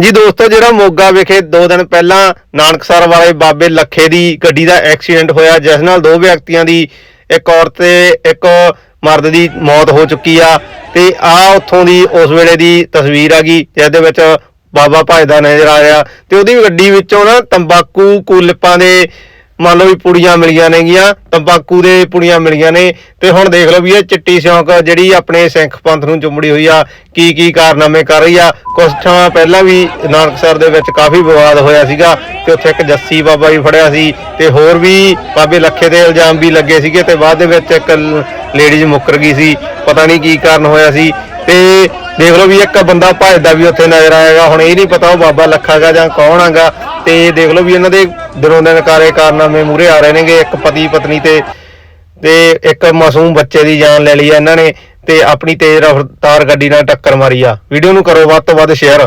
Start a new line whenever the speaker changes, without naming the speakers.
ਹਾਂਜੀ ਦੋਸਤੋ, ਜਿਹੜਾ ਮੋਗਾ ਵਿਖੇ 2 ਦਿਨ ਪਹਿਲਾਂ ਨਾਨਕਸਰ ਵਾਲੇ ਬਾਬੇ ਲੱਖੇ ਦੀ ਗੱਡੀ ਦਾ ਐਕਸੀਡੈਂਟ ਹੋਇਆ, ਜਿਸ ਨਾਲ ਦੋ ਵਿਅਕਤੀਆਂ ਦੀ ਇੱਕ ਔਰਤ ਤੇ ਇੱਕ ਮਰਦ ਦੀ ਮੌਤ ਹੋ ਚੁੱਕੀ ਆ ਤੇ ਆ ਉੱਥੋਂ ਦੀ ਉਸ ਵੇਲੇ ਦੀ ਤਸਵੀਰ ਆ ਗਈ, ਜਿਸ ਦੇ ਵਿੱਚ ਬਾਬਾ ਭਾਈ ਦਾ ਨਜ਼ਰ ਆ ਰਿਹਾ ਤੇ ਉਹਦੀ ਗੱਡੀ ਵਿੱਚੋਂ ਨਾ ਤੰਬਾਕੂ ਕੁਲਪਾਂ ਦੇ ਮੰਨ ਲਓ ਵੀ ਪੁੜੀਆਂ ਮਿਲੀਆਂ ਨੇਗੀਆਂ, ਤੰਬਾਕੂ ਦੇ ਪੁੜੀਆਂ ਮਿਲੀਆਂ ਨੇ, ਤੇ ਹੁਣ ਦੇਖ ਲਓ ਵੀ ਇਹ ਚਿੱਟੀ ਸਿਉਂਕ ਜਿਹੜੀ ਆਪਣੇ ਸਿੱਖ ਪੰਥ ਨੂੰ ਚੁੰਮੜੀ ਹੋਈ ਆ, ਕੀ ਕੀ ਕਾਰਨਾਮੇ ਕਰ ਰਹੀ ਆ। ਕੁਝ ਥਾਂ ਪਹਿਲਾਂ ਵੀ ਨਾਨਕਸਰ ਦੇ ਵਿੱਚ ਕਾਫੀ ਵਿਵਾਦ ਹੋਇਆ ਸੀਗਾ, ਤੇ ਉੱਥੇ ਇੱਕ ਜੱਸੀ ਬਾਬਾ ਵੀ ਫੜਿਆ ਸੀ, ਤੇ ਹੋਰ ਵੀ ਬਾਬੇ ਲੱਖੇ ਦੇ ਇਲਜ਼ਾਮ ਵੀ ਲੱਗੇ ਸੀਗੇ, ਤੇ ਬਾਅਦ ਦੇ ਵਿੱਚ ਇੱਕ ਲੇਡੀਜ਼ ਮੁੱਕਰ ਗਈ ਸੀ, ਪਤਾ ਨਹੀਂ ਕੀ ਕਾਰਨ ਹੋਇਆ ਸੀ। ਤੇ ਦੇਖ ਲਓ ਵੀ ਇੱਕ ਬੰਦਾ ਭੱਜਦਾ ਵੀ ਉੱਥੇ ਨਜ਼ਰ ਆਏਗਾ, ਹੁਣ ਇਹ ਨਹੀਂ ਪਤਾ ਉਹ ਬਾਬਾ ਲੱਖਾ ਗਾ ਜਾਂ ਕੌਣ ਆਗਾ, ਤੇ ਦੇਖ ਲਓ ਵੀ ਇਹਨਾਂ ਦੇ ਦਿਨੋਂ ਦਿਨ ਕਾਰੇ ਕਾਰਨਾਮੇ ਮੂਰੇ ਆ ਰਹੇ ਨੇਗੇ, ਇੱਕ ਪਤੀ ਪਤਨੀ ਤੇ ਤੇ ਇੱਕ ਮਾਸੂਮ ਬੱਚੇ ਦੀ ਜਾਨ ਲੈ ਲਈ ਆ ਇਹਨਾਂ ਨੇ ਤੇ ਆਪਣੀ ਤੇਜ਼ ਰਫ਼ਤਾਰ ਗੱਡੀ ਨਾਲ ਟੱਕਰ ਮਾਰੀ ਆ। ਵੀਡੀਓ ਨੂੰ ਕਰੋ ਵੱਧ ਤੋਂ ਵੱਧ ਸ਼ੇਅਰ